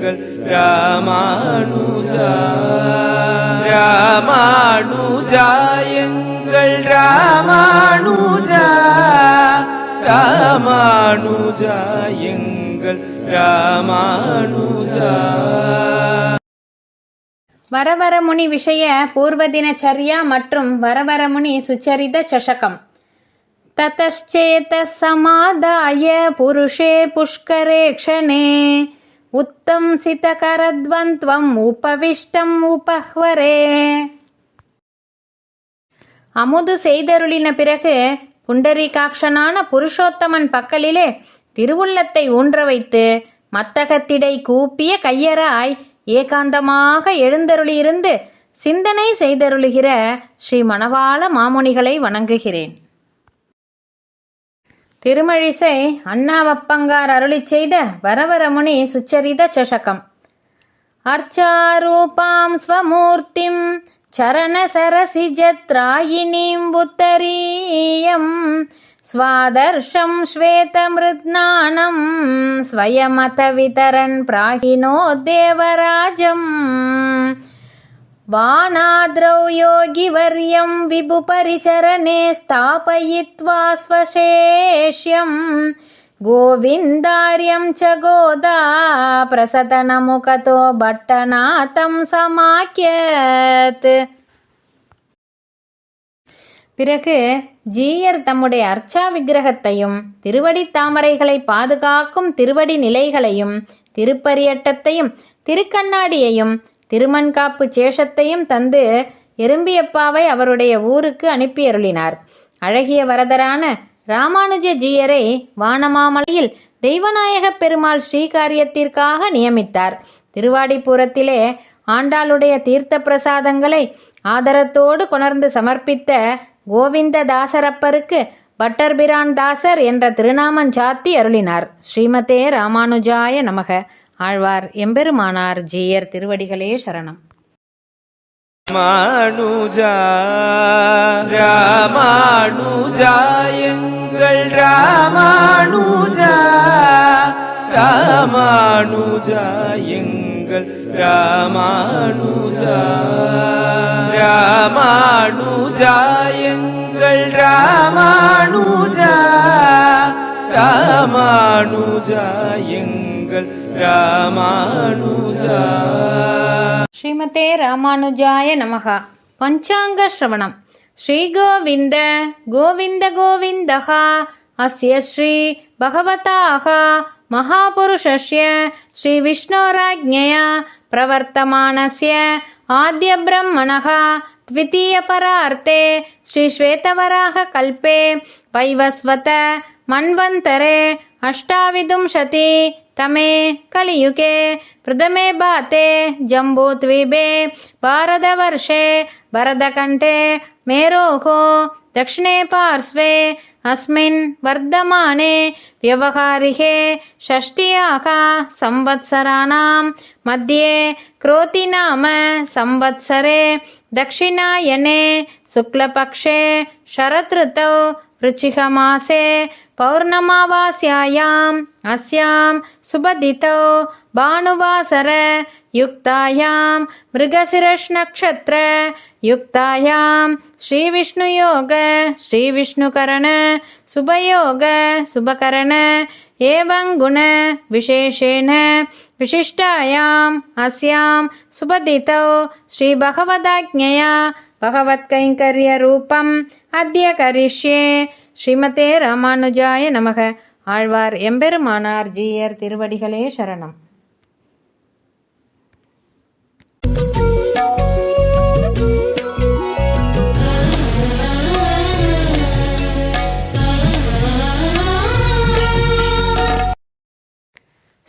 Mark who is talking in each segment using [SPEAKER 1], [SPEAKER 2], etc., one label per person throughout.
[SPEAKER 1] எங்கள் ராமானுஜா ராமானுஜா எங்கள் ராமானுஜா ராமானுஜா எங்கள் ராமானுஜா.
[SPEAKER 2] வரவரமுனி விஷய பூர்வ மற்றும் வரவரமுனி சுச்சரித சஷகம் ततश्चेतः समादाय पुरुषे पुष्करे क्षणे उत्तंसितकरद्वन्द्वम् उपविष्टम् उपह्वरे அமுது செய்தருளின பிறகு புண்டரீகாட்சனான புருஷோத்தமன் பக்கலிலே திருவுள்ளத்தை ஊன்ற வைத்து மத்தகத்திடை கூப்பிய கையராய் ஏகாந்தமாக எழுந்தருளியிருந்து சிந்தனை செய்தருளுகிற ஸ்ரீ மணவாள மாமுனிகளை வணங்குகிறேன் திருமழிசை அண்ணாவப்பங்கார் அருளிச் செய்த வரவரமுனி சுச்சரித சஷகம் अर्चारूपां स्वमूर्तिं चरणसरसिजत्रायिणीं बुत्तरीयं स्वादर्शं श्वेतमृद्नानं स्वयमतवितरन् प्राहिनो देवराजम् वानाद्रौ योगिवर्यं विभुपरिचरणे स्थापयित्वा स्वशेष्यं गोविन्दार्यं च गोदा प्रसतनमुखतो भट्टनाथं समाख्यत् பிறகு ஜீயர் தம்முடைய அர்ச்சா விக்கிரகத்தையும் திருவடி தாமரைகளை பாதுகாக்கும் திருவடி நிலைகளையும் திருப்பரியட்டத்தையும் திருக்கண்ணாடியையும் திருமண்காப்பு சேஷத்தையும் தந்து எறும்பியப்பாவை அவருடைய ஊருக்கு அனுப்பியருளினார். அழகிய வரதரான ராமானுஜ ஜீயரை வானமாமலையில் தெய்வநாயகப் பெருமாள் ஸ்ரீகாரியத்திற்காக நியமித்தார். திருவாடிபுரத்திலே ஆண்டாளுடைய தீர்த்த பிரசாதங்களை ஆதரத்தோடு கொணர்ந்து சமர்ப்பித்த கோவிந்த தாசரப்பருக்கு பட்டர்பிரான் தாசர் என்ற திருநாமம் சாத்தி அருளினார். ஸ்ரீமதே ராமானுஜாய நமக. ஆழ்வார் எம்பெருமானார் ஜீயர் திருவடிகளே சரணம்.
[SPEAKER 1] ராமானுஜா ராமானுஜா எங்கள் ராமானுஜா ராமானுஜா எங்கள் ராமானுஜா ராமானுஜா எங்கள் ராமானுஜா ராமானுஜா எங்கள் ராமானுஜா
[SPEAKER 2] ஸ்ரீமதே ராமானுஜாய நமக பஞ்சாங்க ஸ்ரவணம் ஸ்ரீகோவிந்த கோவிந்த கோவிந்தः அஸ்ய ஸ்ரீ பகவதாக மகாபுருஷஸ்ய ஸ்ரீவிஷ்ணோராஜ்ஞயா प्रवर्तमानस्य आद्यब्रह्मणः द्वितीयपरार्थे श्रीश्वेतवराहकल्पे वैवस्वत मन्वन्तरे अष्टाविंशति तमे कलियुगे प्रथमे बाते जम्बूद्वीपे भारतवर्षे भरतकण्ठे मेरोः दक्षिणे पार्श्वे अस्मिन् वर्धमाने व्यवहारिके षष्ट्याः संवत्सराणां मध्ये क्रोतिनाम संवत्सरे दक्षिणायने शुक्लपक्षे शरदृतौ वृचिकमासे पौर्णमावास्यायाम् अस्यां सुबदितौ भानुवासर युक्तायां मृगशिरश्नक्षत्र युक्तायां श्रीविष्णुयोग श्रीविष्णुकरण शुभकरण एवं गुण विशेषेण विशिष्टायाम् अस्यां सुबदितौ श्रीभगवदाज्ञया பகவத்கைங்கரியரூபம் அத்திய கரிஷ்யே ஸ்ரீமதே ராமானுஜாய நமக. ஆழ்வார் எம்பெருமானார் ஜீயர் திருவடிகளே சரணம்.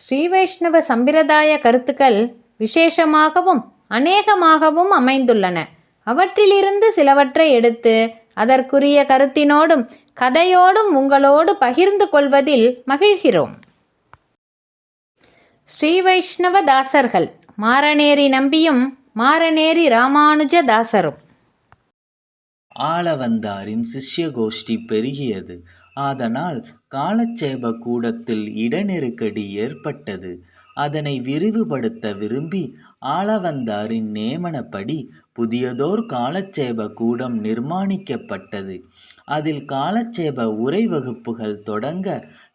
[SPEAKER 2] ஸ்ரீ சம்பிரதாய கருத்துக்கள் விசேஷமாகவும் அநேகமாகவும் அமைந்துள்ளன. அவற்றிலிருந்து சிலவற்றை எடுத்து அதற்குரிய கருத்தினோடும் கதையோடும் உங்களோடு பகிர்ந்து கொள்வதில் மகிழ்கிறோம். ஸ்ரீ வைஷ்ணவ தாசர்கள் மாரநேரி நம்பியும் மாரநேரி ராமானுஜ தாசரும்
[SPEAKER 3] ஆளவந்தாரின் சிஷ்ய கோஷ்டி பெருகியது. அதனால் காலட்சேப கூடத்தில் இடநெருக்கடி ஏற்பட்டது. அதனை விரிவுபடுத்த விரும்பி ஆளவந்தாரின் நியமனப்படி புதியதோர் காலட்சேப கூடம் நிர்மாணிக்கப்பட்டது. அதில் காலட்சேப உரை வகுப்புகள் தொடங்க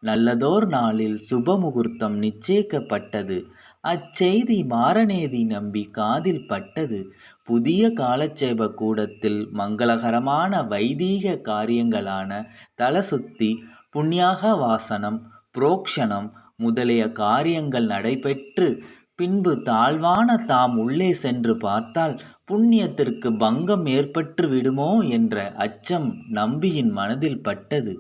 [SPEAKER 3] நல்லதோர் நாளில் சுபமுகூர்த்தம் நிச்சயிக்கப்பட்டது. அச்செய்தி மாரநேதி நம்பி காதில் பட்டது. புதிய காலட்சேப கூடத்தில் மங்களகரமான வைதீக காரியங்களான தலசுத்தி புண்ணியாக வாசனம் புரோக்ஷணம் முதலிய காரியங்கள் நடைபெற்று பின்பு தாழ்வான தாம் உள்ளே சென்று பார்த்தால் புண்ணியத்திற்கு பங்கம் ஏற்பட்டு விடுமோ என்ற அச்சம் நம்பியின் மனதில் பட்டது.